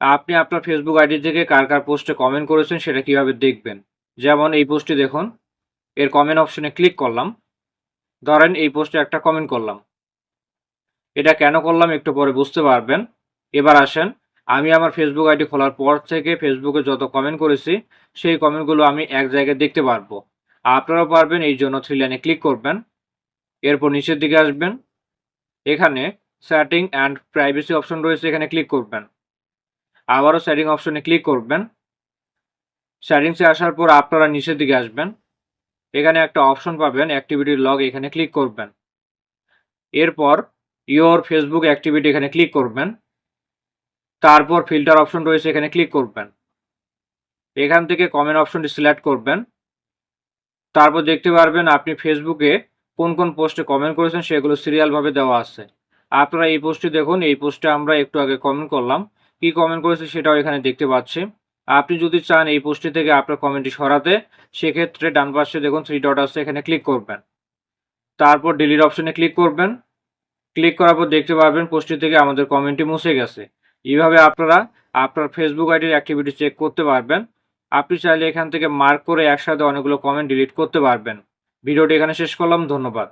আপনি আপনার Facebook ID থেকে কার কার পোস্টে কমেন্ট করেছেন সেটা কীভাবে দেখবেন? যেমন এই পোস্টটি দেখুন। এর কমেন্ট অপশনে ক্লিক করলাম। ধরেন এই পোস্টে একটা কমেন্ট করলাম। এটা কেন করলাম একটু পরে বুঝতে পারবেন। এবার আসেন, আমি আমার ফেসবুক আইডি খোলার পর থেকে ফেসবুকে যত কমেন্ট করেছি, সেই কমেন্টগুলো আমি এক জায়গায় দেখতে পারব। আপনারাও পারবেন, এই জন্য থ্রি লাইনে ক্লিক করবেন। এরপর নিচের দিকে আসবেন। এখানে সেটিং অ্যান্ড প্রাইভেসি অপশন রয়েছে, এখানে ক্লিক করবেন। আবারও সেটিং অপশনে ক্লিক করবেন। সেটিংসে আসার পর আপনারা নিচের দিকে আসবেন। এখানে একটা অপশন পাবেন অ্যাক্টিভিটি লগ এখানে ক্লিক করবেন। এরপর ইওর ফেসবুক অ্যাক্টিভিটি এখানে ক্লিক করবেন। তারপর ফিল্টার অপশন রয়েছে, এখানে ক্লিক করবেন। এখান থেকে কমেন্ট অপশনটি সিলেক্ট করবেন। তারপর দেখতে পারবেন আপনি ফেসবুকে কোন কোন পোস্টে কমেন্ট করেছেন, সেগুলো সিরিয়ালভাবে দেওয়া আছে। আপনারা এই পোস্টটি দেখুন, এই পোস্টে আমরা একটু আগে কমেন্ট করলাম। কি কমেন্ট করেছে সেটাও এখানে দেখতে পাচ্ছি। আপনি যদি চান এই পোস্টটি থেকে আপনার কমেন্টটি সরাতে, সেক্ষেত্রে ডান পাশে দেখুন থ্রি ডট আছে, এখানে ক্লিক করবেন। তারপর ডিলিট অপশনে ক্লিক করবেন। ক্লিক করার পর দেখতে পারবেন পোস্টটি থেকে আমাদের কমেন্টটি মুছে গেছে। এইভাবে আপনারা আপনার ফেসবুক আইডির অ্যাক্টিভিটি চেক করতে পারবেন। আপনি চাইলে এখান থেকে মার্ক করে একসাথে অনেকগুলো কমেন্ট ডিলিট করতে পারবেন। ভিডিওটি এখানে শেষ করলাম, ধন্যবাদ।